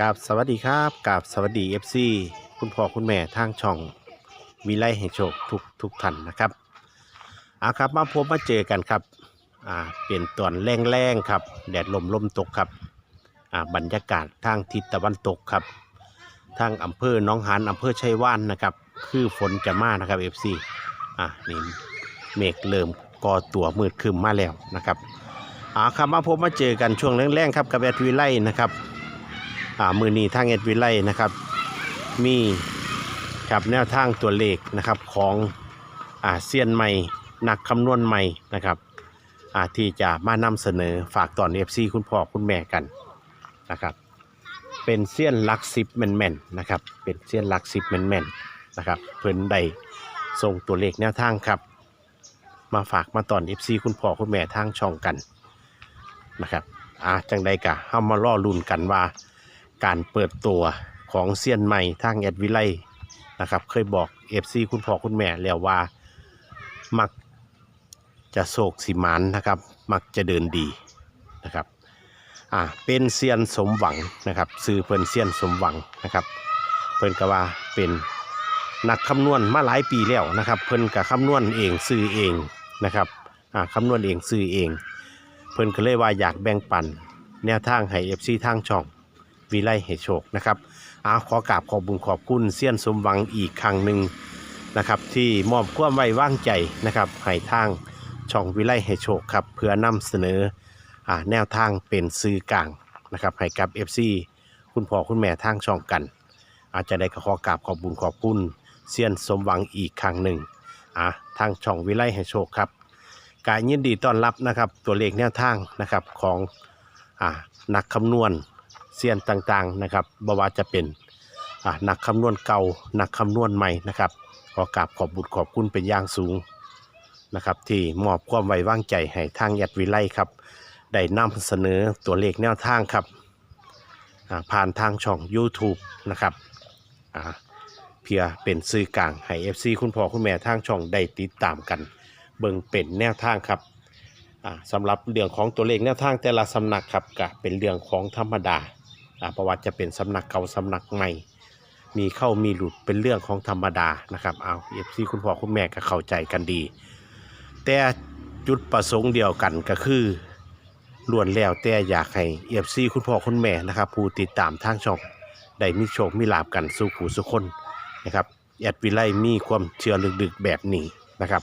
กับสวัสดีครับกับสวัสดี FC คุณพ่อคุณแม่ทางช่องวิไลให้โชคทุกทุกท่านนะครับเอาครับมาพบมาเจอกันครับอ่าเปลี่ยนตอนแรงๆครับ แดดลมลมตกครับอ่าบรรยากาศทางทิศตะวันตกครับ ทางอำเภอหน้องหานอำเภอชัยว่านนะครับ คือฝนจะมานะครับ FC อ่านี่เมฆเริ่มก่อตัวมืดคึมมาแล้วนะครับเอาครับมาพบมาเจอกันช่วงแรงๆครับกับแอดวิไลนะครับ อ่ามือนี้ทางเอ็ดวิไลนะครับ มีครับแนวทางตัวเลขนะครับของอ่าเซียนใหม่นักคำนวณใหม่นะครับอ่าที่จะมานำเสนอฝากตอนเอฟซีคุณพ่อคุณแม่กันนะครับ เป็นเซียนลักสิบแม่นๆนนะครับ เป็นเซียนลักสิบแม่นๆนนะครับเพิ่นได้ส่งตัวเลขแนวทางครับ มาฝากมาตอนเอฟซีคุณพ่อคุณแม่ทางช่องกันนะครับอ่าจังใดกะเฮามาล่อลุ่นกันว่า การเปิดตัวของเซียนใหม่ทางแอดวิไลนะครับ เคยบอก FC คุณพ่อคุณแม่แล้วว่า มักจะโศกสิมานนะครับ มักจะเดินดีนะครับอ่าเป็นเซียนสมหวังนะครับซื้อเพิ่นเซียนสมหวังนะครับ เพิ่นก็ว่าเป็นนักคำนวณมาหลายปีแล้วนะครับ เพิ่นก็คำนวณเองซื้อเองนะครับอ่าคำนวณเองซื้อเอง เพิ่นก็เลยว่าอยากแบ่งปันแนวทางให้ FC ทางช่อง วิไลเหตุโชคนะครับอาขอกราบขอบุญขอบคุณเซียนสมหวังอีกครั้งหนึ่งนะครับ ที่มอบความไว้วางใจนะครับให้ทางช่องวิไลเหตุโชคครับเพื่อนำเสนออาแนวทางเป็นซื้อกลางนะครับให้กับ FC คุณพ่อคุณแม่ทางช่องกัน อาจจะได้ขอกราบขอบบุญขอบคุณเซียนสมหวังอีกครั้งหนึ่งอ่าทางช่องวิไลเหตุโชคครับการยินดีต้อนรับนะครับตัวเลขแนวทางนะครับของอ่านักคำนวณ เซียนต่างๆนะครับบว่าจะเป็นอ่านักคำนวณเก่าหนักคำนวณใหม่นะครับขอกราบขอบบุญขอบคุณเป็นอย่างสูงนะครับที่มอบความไว้วางใจให้ทางยัดวิไลครับได้นำเสนอตัวเลขแนวทางครับผ่านทางช่อง YouTube นะครับเพื่อเป็นสื่อกลางให้ FC คุณพ่อคุณแม่ทางช่องได้ติดตามกัน เบิ่งเป็นแนวทางครับสำหรับเรื่องของตัวเลขแนวทางแต่ละสำนักครับก็เป็นเรื่องของธรรมดา อ่าเพระว่าจะเป็นสำนักเก่าสำนักใหม่ มีเข้ามีหลุดเป็นเรื่องของธรรมดานะครับเอาเอฟซีคุณพ่อคุณแม่ก็เข้าใจกันดี แต่จุดประสงค์เดียวกันก็คือล้วนแล้วแต่อยากให้เอฟซีคุณพ่อคุณแม่นะครับผู้ติดตามทางช่องได้มีโชคมีลาบกันสู่ผู้สุคนนะครับแอดวิไลมีความเชื่อลึกๆแบบนี้นะครับ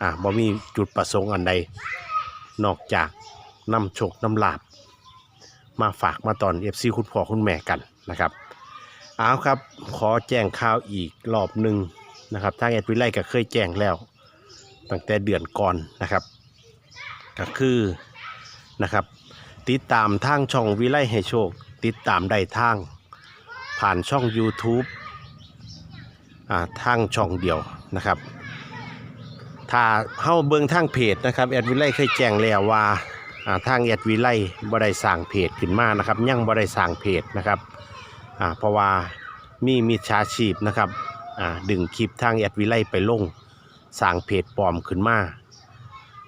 อ่าบ่มีจุดประสงค์อันใดนอกจากนำโชคนำลาบ มาฝากมาตอนเอฟซีคุณพ่อคุณแม่กันนะครับเอาครับขอแจ้งข่าวอีกรอบหนึ่งนะครับทางเอ็ดวิไลก็เคยแจ้งแล้วตั้งแต่เดือนก่อนนะครับ ก็คือนะครับติดตามทางช่องวิไลให้โชค ติดตามได้ทาง ผ่านช่อง YouTube อ่าทางช่องเดียวนะครับ ถ้าเข้าเบิ่งทางเพจนะครับแอดวิไลเคยแจ้งแล้วว่า ทางแอดวิไลบ่ได้สร้างเพจขึ้นมานะครับยังบ่ได้สร้างเพจนะครับเพราะว่ามีมิจฉาชีพนะครับดึงคลิปทางแอดวิไลไปลงสร้างเพจปลอมขึ้นมา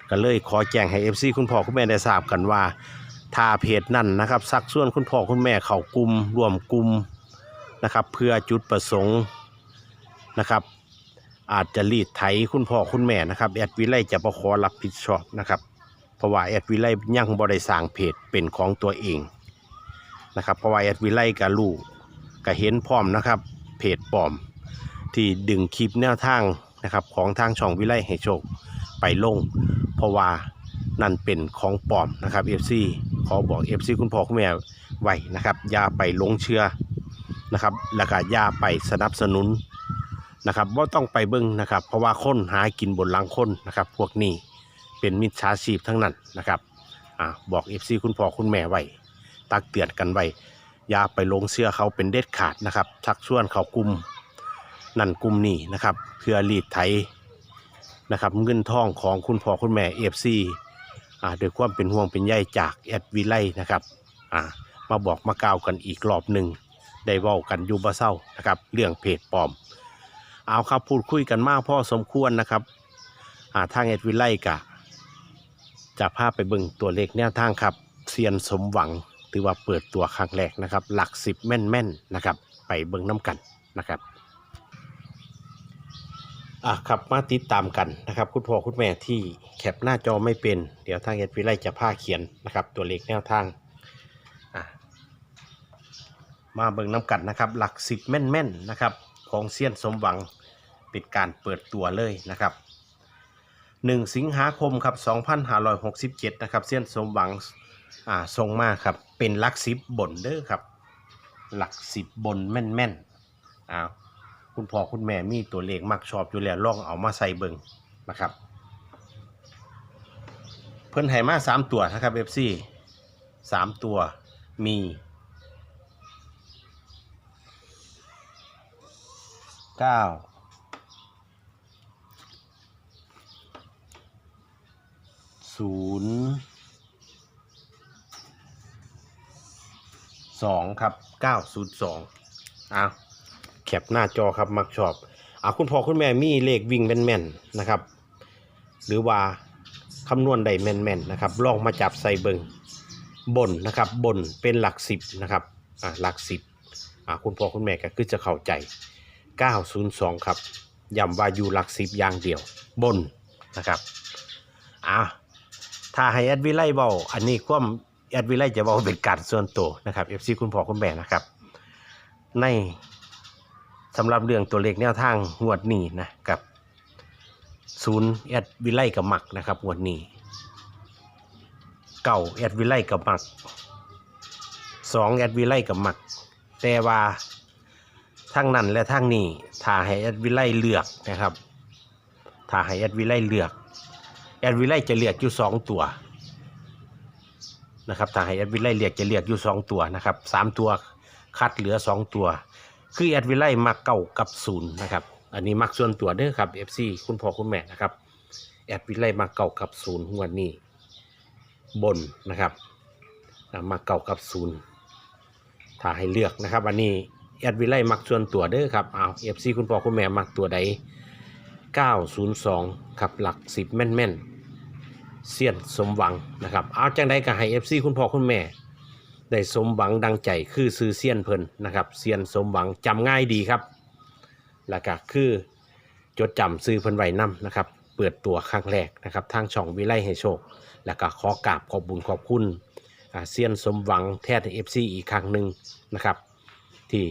ก็เลยขอแจ้งให้ FC คุณพ่อคุณแม่ได้ทราบกันว่าถ้าเพจนั่นนะครับสักส่วนคุณพ่อคุณแม่เขากลุ่มรวมกลุ่มนะครับ เพื่อจุดประสงค์นะครับ อาจจะรีดไถคุณพ่อคุณแม่นะครับแอดวิไลจะประขอรับผิดชอบนะครับ เพราะว่าแอดวิไลยังบริสร้างเพจเป็นของตัวเองนะครับเพราะว่าแอดวิไลกับลูกก็เห็นพร้อมนะครับเพจปลอม ที่ดึงคลิปแนวทางนะครับของทางช่องวิไลให้โชคไปลง เพราะว่านั่นเป็นของปลอมนะครับ FC ขอบอก FC คุณพ่อคุณแม่ไว้นะครับอย่าไปหลงเชื่อนะครับแล้วก็อย่าไปสนับสนุนนะครับว่าต้องไปเบิ้งนะครับ เพราะว่าคนหากินบนหลังคนนะครับ พวกนี้ เป็นมิจฉาชีพทั้งนั้นนะครับอ่าบอกเอฟซีคุณพ่อคุณแม่ไว้ตักเตือนกันไว้อย่าไปลงเสื้อเขาเป็นเด็ดขาดนะครับชักชวนเขากลุ่มนั่นกลุ่มนี้นะครับเพื่อรีดไถนะครับเงินทองของคุณพ่อคุณแม่เอฟซีอ่าด้วยความเป็นห่วงเป็นใยจากแอดวิไลนะครับอ่ามาบอกมากล่าวกันอีกรอบหนึ่งได้เว้ากันอยู่บ่เศร้านะครับเรื่องเพจปลอม เอาครับพูดคุยกันมากพอสมควรนะครับอ่าทางเอ็ดวิไลกะ จะพาไปเบิ่งตัวเลขแนวทางครับเซียนสมหวังถือว่าเปิดตัวครั้งแรกนะครับ หลักสิบแม่นๆนะครับ ไปเบิ่งน้ำกันนะครับอะครับมาติดตามกันนะครับคุณพ่อคุณแม่ที่แคปหน้าจอไม่เป็น เดี๋ยวทางเอ็ดวิไลจะพาเขียนนะครับ ตัวเลขแนวทางอะมาเบิ่งน้ำกันนะครับ หลักสิบแม่นๆนะครับ ของเซียนสมหวังเป็นการเปิดตัวเลยนะครับ 1 สิงหาคมครับ2567 นะครับเส้นสมหวังอ่าทรงมากครับ เป็นหลักสิบบนเด้อครับ หลักสิบบนแม่นๆอ้าวคุณพ่อคุณแม่มีตัวเลขมักชอบอยู่แล้วลองเอามาใส่เบิงนะครับ เพิ่นให้มาสามตัวนะครับ FC สามตัวมีเก้า ศูนย์สองครับเก้าศูนย์สองอะแคปหน้าจอครับมักชอบอะคุณพ่อคุณแม่มีเลขวิ่งแม่นๆนะครับ หรือว่าคำนวณได้แม่นๆนะครับ ลองมาจับใส่เบิงบนนะครับบนเป็นหลักสิบนะครับอะหลักสิบอะคุณพ่อคุณแม่ก็คือจะเข้าใจ 902 ครับย้ำว่าอยู่หลักสิบอย่างเดียว บนนะครับอะ ถ้าให้แอดวิไลเบาอันนี้ความแอดวิไลจะเบาเป็นการส่วนตัวนะครับ FC คุณพ่อคุณแม่นะครับ ในสำหรับเรื่องตัวเลขแนวทางงวดนี้นะกับศูนย์แอดวิไลกับมักนะครับงวดนี้เก่าแอดวิไลกับมักสองแอดวิไลกับมัก แต่ว่าทั้งนั้นและทั้งนี้ถ้าให้แอดวิไลเลือกนะครับถ้าให้แอดวิไลเลือก แอดวิไลจะเรียกอยู่สองตัวนะครับถ้าให้แอดวิไลเรียกจะเรียกอยู่สองตัวนะครับสามตัวคัดเหลือสองตัว คือแอดวิไลมักเก่ากับศูนย์นะครับอันนี้มักส่วนตัวเด้อครับ FC คุณพ่อคุณแม่นะครับแอดวิไลมักเก่ากับศูนย์วดนี้ บนนะครับอ่ามักเก่ากับศูนย์ถ้าให้เลือกนะครับ อันนี้แอดวิไลมักส่วนตัวเด้อครับเอา FC คุณพ่อคุณแม่มักตัวใด 902ครับหลัก 10 แม่นๆเสียนสมหวังนะครับเอาจังใดก็ให้ FC คุณพ่อคุณแม่ ได้สมหวังดังใจคือซื้อเสียนเพิ่นนะครับเสียนสมหวังจำง่ายดีครับแล้วก็คือจดจำซื้อเพิ่นไว้นํนะครับเปิดตัวครั้งแรกนะครับทางช่องวิไลให้โชค แล้วก็ขอกราบขอบบุญขอบคุณเซียนสมหวังแท้เอฟซีอีกครั้งหนึ่งนะครับ ที่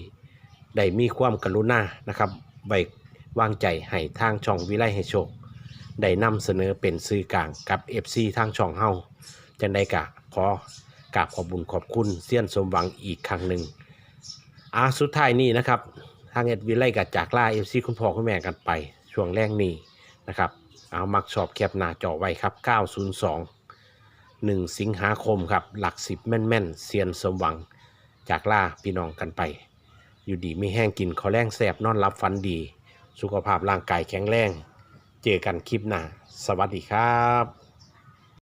ได้มีความกรุณานะครับไว้ วางใจให้ทางช่องวิไลให้โชค ได้นำเสนอเป็นสื่อกลางกับ FC ทางช่องเฮาจังได้กะขอกราบขอบุญขอบคุณเซียนสมหวังอีกครั้งหนึ่งอาสุดท้ายนี้นะครับ ทางเอ็ดวิไลกับจากล่า FC คุณพ่อคุณแม่กันไป ช่วงแรกนี้นะครับ เอามักชอบแคปหน้าจอไว้ครับ 902 1 สิงหาคมครับ หลักสิบแม่นๆเซียนสมหวัง จากล่าพี่น้องกันไป อยู่ดีไม่แห้งกินขอแรงแสบนอนรับฟันดี สุขภาพร่างกายแข็งแรง เจอกันคลิปหน้า สวัสดีครับ